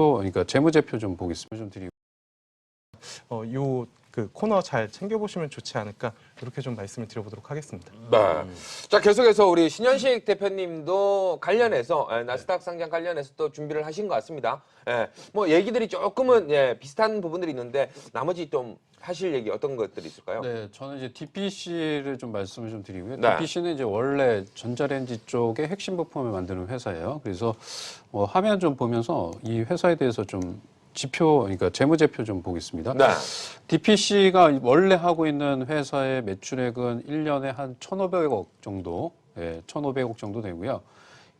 그러니까 재무제표 좀 보겠습니다. 좀 드리고. 어, 요그 코너 잘 챙겨보시면 좋지 않을까 이렇게 좀 말씀을 드려보도록 하겠습니다. 네. 자, 계속해서 우리 신현식 대표님도 관련해서 예, 나스닥 상장 관련해서 또 준비를 하신 것 같습니다. 예, 뭐 얘기들이 조금은 예, 비슷한 부분들이 있는데 나머지 좀 하실 얘기 어떤 것들이 있을까요? 네, 저는 이제 DPC를 좀 말씀을 좀 드리고요. 네. DPC는 이제 원래 전자레인지 쪽의 핵심 부품을 만드는 회사예요. 그래서 어, 화면 좀 보면서 이 회사에 대해서 좀 지표, 그러니까 재무제표 좀 보겠습니다. 네. DPC가 원래 하고 있는 회사의 매출액은 1년에 한 1,500억 정도, 예, 1,500억 정도 되고요.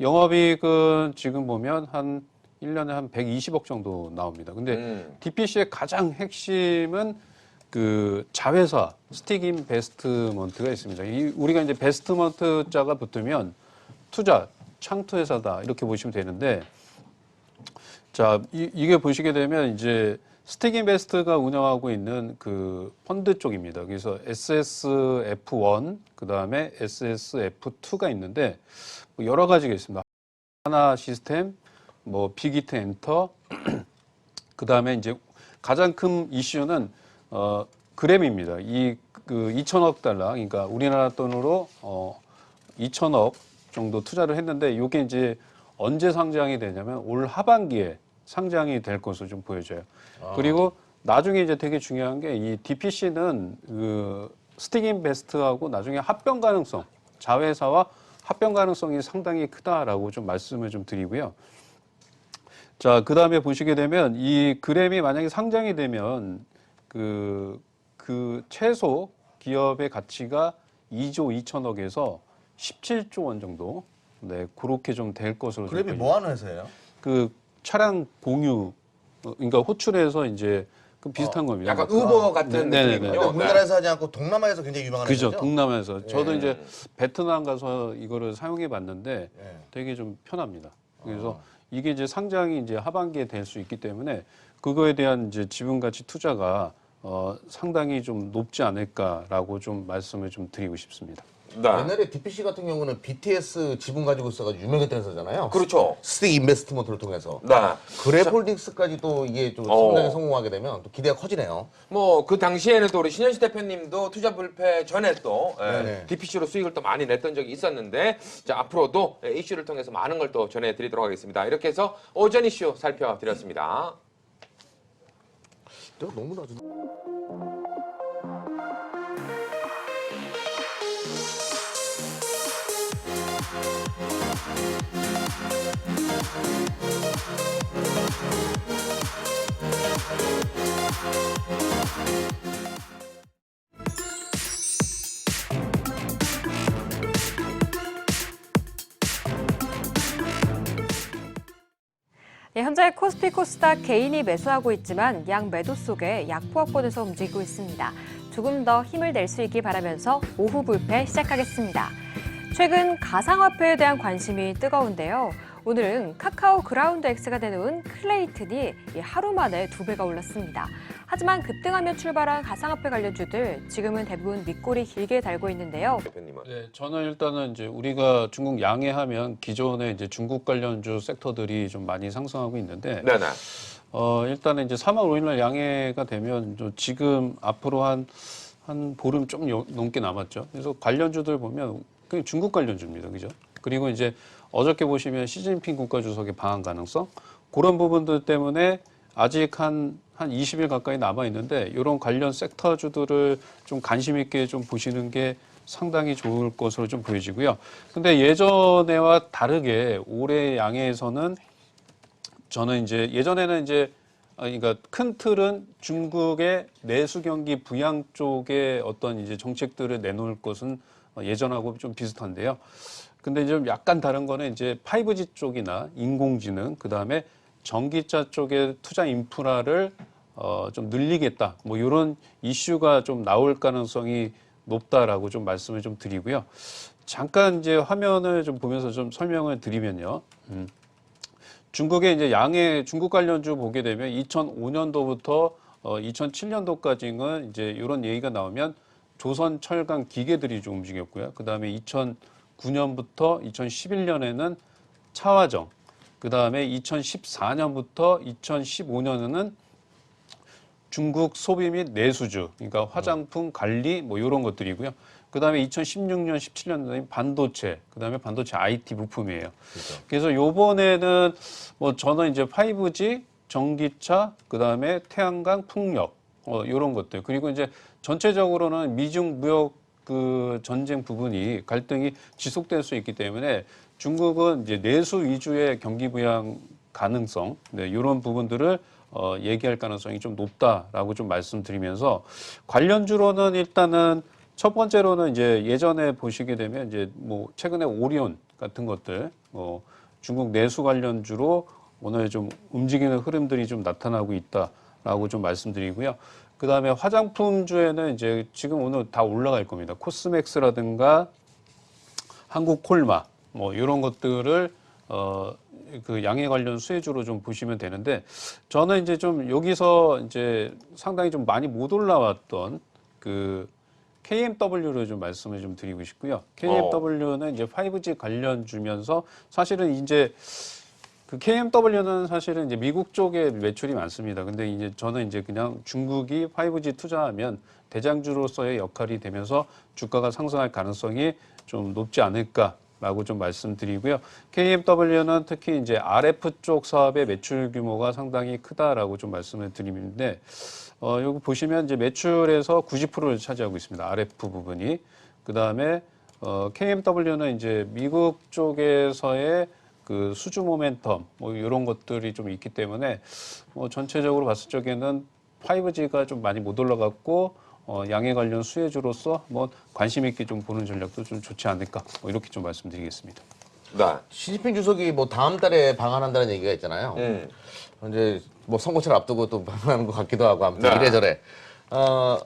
영업이익은 지금 보면 한 1년에 한 120억 정도 나옵니다. 근데 음. DPC의 가장 핵심은 그 자회사 스틱 인 베스트먼트가 있습니다. 이 우리가 이제 베스트먼트 자가 붙으면 투자 창투 회사다 이렇게 보시면 되는데 자 이, 이게 보시게 되면 이제 스틱 인베스트가 운영하고 있는 그 펀드 쪽입니다. 그래서 SSF1 그 다음에 SSF2가 있는데 뭐 여러 가지가 있습니다. 하나 시스템, 뭐 빅히트 엔터, 그 다음에 이제 가장 큰 이슈는 어 그램입니다. 이 그 2천억 달러, 그러니까 우리나라 돈으로 어 2천억 정도 투자를 했는데 이게 이제 언제 상장이 되냐면 올 하반기에 상장이 될 것으로 좀 보여져요. 그리고 나중에 이제 되게 중요한 게 이 DPC는 그 스틱 인베스트하고 나중에 합병 가능성, 자회사와 합병 가능성이 상당히 크다라고 좀 말씀을 좀 드리고요. 자, 그 다음에 보시게 되면 이 그램이 만약에 상장이 되면 그, 그 최소 기업의 가치가 2조 2천억에서 17조 원 정도 네, 그렇게 좀 될 것으로 좀 그램이. 뭐 하는 회사예요? 그 차량 공유 어, 그러니까 호출해서 이제 그 비슷한 겁니다. 약간 뭐, 우버 같은 네, 네, 느낌이군요. 근데 우리나라에서 하지 않고 동남아에서 굉장히 유명한 그죠 회사죠? 동남아에서 저도 예. 이제 베트남 가서 이거를 사용해 봤는데 예. 되게 좀 편합니다. 그래서 어. 이게 이제 상장이 이제 하반기에 될 수 있기 때문에 그거에 대한 이제 지분 가치 투자가 어, 상당히 좀 높지 않을까라고 좀 말씀을 좀 드리고 싶습니다. 네. 옛날에 DPC 같은 경우는 BTS 지분 가지고 있어가지고 유명했던 회사잖아요. 그렇죠. 스틱 인베스트먼트를 통해서. 네. 그래폴딩스까지도 이게 좀 어. 성장에 성공하게 되면 또 기대가 커지네요. 뭐 그 당시에는 또 우리 신현식 대표님도 투자 불패 전에 또 예, 네네. DPC로 수익을 또 많이 냈던 적이 있었는데 자 앞으로도 예, 이슈를 통해서 많은 걸 또 전해드리도록 하겠습니다. 이렇게 해서 오전 이슈 살펴드렸습니다. 내가 너무 낮은. 네, 현재 코스피 코스닥 개인이 매수하고 있지만 양 매도 속에 약포화권에서 움직이고 있습니다. 조금 더 힘을 낼 수 있길 바라면서 오후 불패 시작하겠습니다. 최근 가상화폐에 대한 관심이 뜨거운데요. 오늘은 카카오 그라운드 X가 내놓은 클레이튼이 이 하루 만에 두 배가 올랐습니다. 하지만 급등하며 출발한 가상화폐 관련주들 지금은 대부분 밑골이 길게 달고 있는데요. 대표님은. 네, 저는 일단은 이제 우리가 중국 양해하면 기존에 이제 중국 관련주 섹터들이 좀 많이 상승하고 있는데 네네. 어, 일단은 이제 3월 5일 날 양해가 되면 좀 지금 앞으로 한, 한 보름 좀 여- 넘게 남았죠. 그래서 관련주들 보면 그냥 중국 관련주입니다. 그죠? 그리고 이제 어저께 보시면 시진핑 국가주석의 방한 가능성 그런 부분들 때문에 아직 한, 한 20일 가까이 남아 있는데 이런 관련 섹터주들을 좀 관심 있게 좀 보시는 게 상당히 좋을 것으로 좀 보여지고요. 근데 예전에와 다르게 올해 양해에서는 저는 이제 예전에는 이제 아, 그러니까 큰 틀은 중국의 내수 경기 부양 쪽에 어떤 이제 정책들을 내놓을 것은 어, 예전하고 좀 비슷한데요. 근데 좀 약간 다른 거는 이제 5G 쪽이나 인공지능 그다음에 전기차 쪽의 투자 인프라를 어, 좀 늘리겠다. 뭐 이런 이슈가 좀 나올 가능성이 높다라고 좀 말씀을 좀 드리고요. 잠깐 이제 화면을 좀 보면서 좀 설명을 드리면요. 음. 중국의 이제 양의 중국 관련주 보게 되면 2005년도부터 어, 2007년도까지는 이제 이런 얘기가 나오면 조선 철강 기계들이 좀 움직였고요. 그 다음에 2009년부터 2011년에는 차화정, 그 다음에 2014년부터 2015년에는 중국 소비 및 내수주, 그러니까 화장품 관리 뭐 이런 것들이고요. 그 다음에 2016년, 17년도에 반도체, 그 다음에 반도체 IT 부품이에요. 그래서 요번에는 뭐 저는 이제 5G, 전기차, 그 다음에 태양광, 풍력, 어, 요런 것들. 그리고 이제 전체적으로는 미중 무역 그 전쟁 부분이 갈등이 지속될 수 있기 때문에 중국은 이제 내수 위주의 경기 부양 가능성, 네, 이런 부분들을 어, 얘기할 가능성이 좀 높다라고 좀 말씀드리면서 관련주로는 일단은 첫 번째로는 이제 예전에 보시게 되면 이제 뭐 최근에 오리온 같은 것들 뭐 중국 내수 관련주로 오늘 좀 움직이는 흐름들이 좀 나타나고 있다라고 좀 말씀드리고요. 그 다음에 화장품주에는 이제 지금 오늘 다 올라갈 겁니다. 코스맥스라든가 한국 콜마 뭐 이런 것들을 어 그 양해 관련 수혜주로 좀 보시면 되는데 저는 이제 좀 여기서 이제 상당히 좀 많이 못 올라왔던 그 KMW를 좀 말씀을 좀 드리고 싶고요. KMW는 이제 5G 관련 주면서 사실은 이제 그 KMW는 사실은 이제 미국 쪽에 매출이 많습니다. 근데 이제 저는 이제 그냥 중국이 5G 투자하면 대장주로서의 역할이 되면서 주가가 상승할 가능성이 좀 높지 않을까 라고 좀 말씀드리고요. KMW는 특히 이제 RF 쪽 사업의 매출 규모가 상당히 크다라고 좀 말씀을 드리는데 어, 여기 보시면 이제 매출에서 90%를 차지하고 있습니다. RF 부분이. 그 다음에 어, KMW는 이제 미국 쪽에서의 그 수주 모멘텀 뭐 이런 것들이 좀 있기 때문에 뭐 전체적으로 봤을 적에는 5G가 좀 많이 못 올라갔고 어, 양해 관련 수혜주로서 뭐 관심 있게 좀 보는 전략도 좀 좋지 않을까 뭐 이렇게 좀 말씀드리겠습니다. 네. 시진핑 주석이 뭐 다음 달에 방한한다는 얘기가 있잖아요. 음. 이제 뭐 선거철 앞두고 또 방한하는 것 같기도 하고 아무튼 네. 이래저래. 어,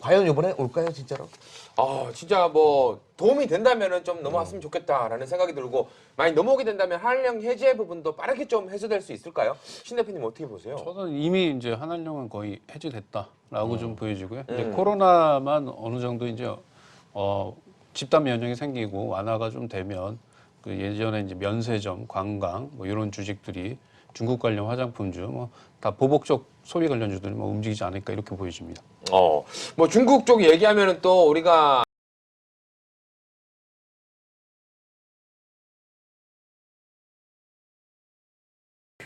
과연 이번에 올까요 진짜로? 아 진짜 뭐 도움이 된다면은 좀 넘어왔으면 좋겠다라는 생각이 들고 많이 넘어오게 된다면 한령 해제 부분도 빠르게 좀 해소될 수 있을까요? 신 대표님 어떻게 보세요? 저는 이미 이제 한한령은 거의 해제됐다라고 좀 보여지고요. 이제 음. 코로나만 어느 정도 이제 어 집단 면역이 생기고 완화가 좀 되면 그 예전에 이제 면세점, 관광 뭐 이런 주식들이 중국 관련 화장품주 뭐 다 보복적 소비 관련주들이 뭐 움직이지 않을까 이렇게 보여집니다. 어, 뭐 중국 쪽 얘기하면은 또 우리가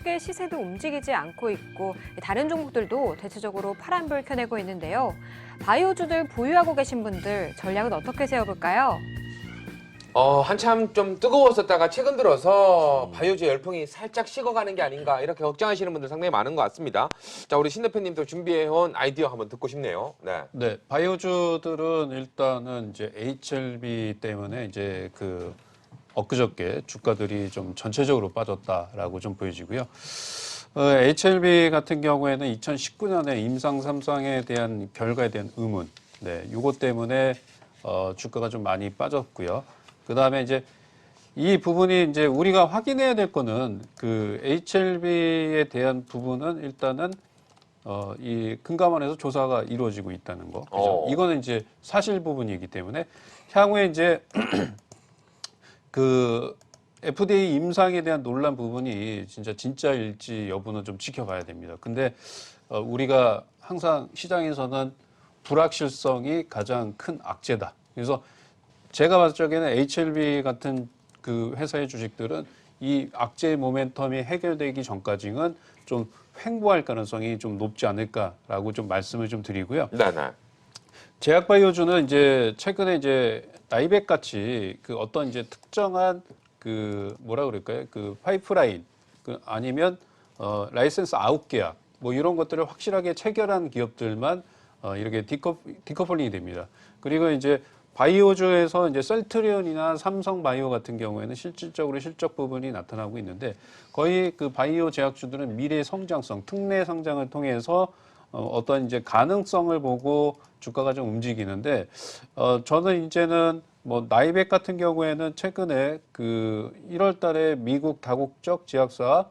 크게 시세도 움직이지 않고 있고 다른 종목들도 대체적으로 파란불 켜내고 있는데요. 바이오주들 보유하고 계신 분들 전략은 어떻게 세워볼까요? 어, 한참 좀 뜨거웠었다가 최근 들어서 바이오주 열풍이 살짝 식어가는 게 아닌가 이렇게 걱정하시는 분들 상당히 많은 것 같습니다. 자, 우리 신 대표님도 준비해온 아이디어 한번 듣고 싶네요. 네. 네, 바이오주들은 일단은 이제 HLB 때문에 이제 그 엊그저께 주가들이 좀 전체적으로 빠졌다라고 좀 보여지고요. 어, HLB 같은 경우에는 2019년에 임상 삼상에 대한 결과에 대한 의문, 네, 요것 때문에 어, 주가가 좀 많이 빠졌고요. 그 다음에 이제 이 부분이 이제 우리가 확인해야 될 거는 그 HLB에 대한 부분은 일단은 어, 이 금감원에서 조사가 이루어지고 있다는 거. 그죠? 어. 이거는 이제 사실 부분이기 때문에 향후에 이제 그 FDA 임상에 대한 논란 부분이 진짜 진짜일지 여부는 좀 지켜봐야 됩니다. 근데 어, 우리가 항상 시장에서는 불확실성이 가장 큰 악재다. 그래서 제가 봤을 적에는 HLB 같은 그 회사의 주식들은 이 악재 모멘텀이 해결되기 전까지는 좀 횡보할 가능성이 좀 높지 않을까라고 좀 말씀을 좀 드리고요. 네, 네. 제약바이오주는 이제 최근에 이제 나이백 같이 그 어떤 이제 특정한 그 뭐라 그럴까요? 그 파이프라인 그 아니면 어 라이센스 아웃 계약 뭐 이런 것들을 확실하게 체결한 기업들만 어 이렇게 디커 디커플링이 됩니다. 그리고 이제 바이오주에서 이제 셀트리온이나 삼성바이오 같은 경우에는 실질적으로 실적 부분이 나타나고 있는데 거의 그 바이오 제약주들은 미래 성장성, 특례 성장을 통해서 어, 어떤 이제 가능성을 보고 주가가 좀 움직이는데 어, 저는 이제는 뭐 나이백 같은 경우에는 최근에 그 1월 달에 미국 다국적 제약사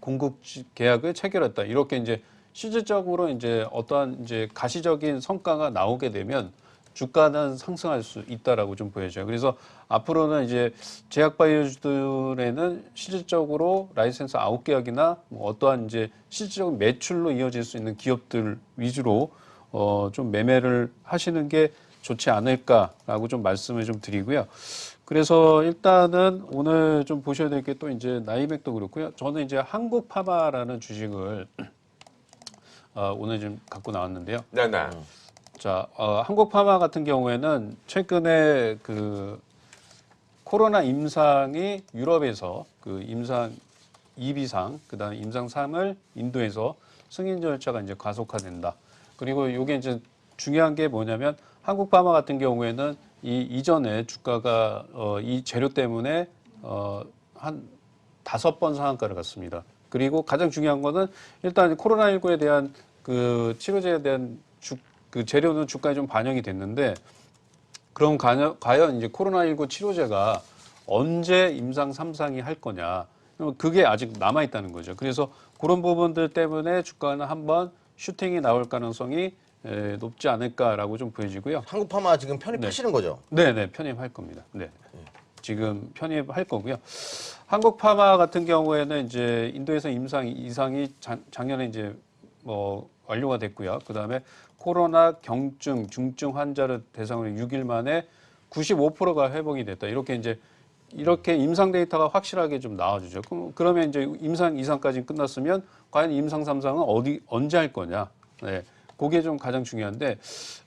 공급 지- 계약을 체결했다. 이렇게 이제 실질적으로 이제 어떠한 이제 가시적인 성과가 나오게 되면 주가는 상승할 수 있다라고 좀 보여져요. 그래서 앞으로는 이제 제약 바이오주들에는 실질적으로 라이센스 아웃 계약이나 뭐 어떠한 이제 실질적인 매출로 이어질 수 있는 기업들 위주로 어, 좀 매매를 하시는 게 좋지 않을까라고 좀 말씀을 좀 드리고요. 그래서 일단은 오늘 좀 보셔야 될 게 또 이제 나이맥도 그렇고요. 저는 이제 한국 파마라는 주식을 어, 오늘 좀 갖고 나왔는데요. 네네. 자, 어, 한국 파마 같은 경우에는 최근에 그 코로나 임상이 유럽에서 그 임상 2비상, 그다음에 임상 3을 인도에서 승인 절차가 이제 가속화된다. 그리고 이게 이제 중요한 게 뭐냐면 한국 파마 같은 경우에는 이 이전에 주가가 어, 이 재료 때문에 어, 한 다섯 번 상한가를 갔습니다. 그리고 가장 중요한 거는 일단 코로나19에 대한 그 치료제에 대한 주, 그 재료는 주가에 좀 반영이 됐는데 그럼 과연, 과연 이제 코로나19 치료제가 언제 임상 삼상이할 거냐. 그게 아직 남아 있다는 거죠. 그래서 그런 부분들 때문에 주가는 한번 슈팅이 나올 가능성이 에, 높지 않을까라고 좀 보여지고요. 한국 파마 지금 편입하시는 거죠? 네, 네, 편입할 겁니다. 네. 지금 편입할 거고요. 한국 파마 같은 경우에는 이제 인도에서 임상 이상이 작, 작년에 이제 뭐 완료가 됐고요. 그다음에 코로나 경증, 중증 환자를 대상으로 6일 만에 95%가 회복이 됐다. 이렇게 이제 이렇게 임상 데이터가 확실하게 좀 나와주죠. 그럼 그러면 이제 임상 이상까지 끝났으면 과연 임상 삼상은 어디 언제 할 거냐? 네. 그게 좀 가장 중요한데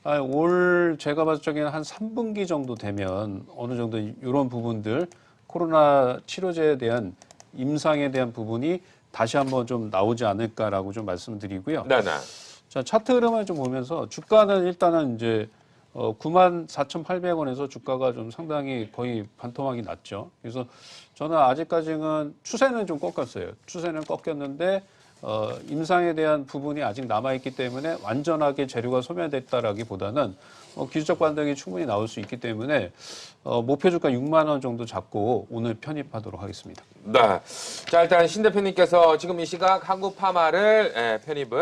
아, 올 제가 봤을 적에는 한 3분기 정도 되면 어느 정도 이런 부분들 코로나 치료제에 대한 임상에 대한 부분이 다시 한번 좀 나오지 않을까라고 좀 말씀드리고요. 네네. 자, 차트 흐름을 좀 보면서 주가는 일단은 이제 어, 9만 4,800원에서 주가가 좀 상당히 거의 반토막이 났죠. 그래서 저는 아직까지는 추세는 좀 꺾었어요. 추세는 꺾였는데 어, 임상에 대한 부분이 아직 남아있기 때문에 완전하게 재료가 소멸됐다라기보다는 어, 기술적 반등이 충분히 나올 수 있기 때문에 어, 목표 주가 6만 원 정도 잡고 오늘 편입하도록 하겠습니다. 네. 자, 일단 신 대표님께서 지금 이 시각 한국 파마를 예, 편입을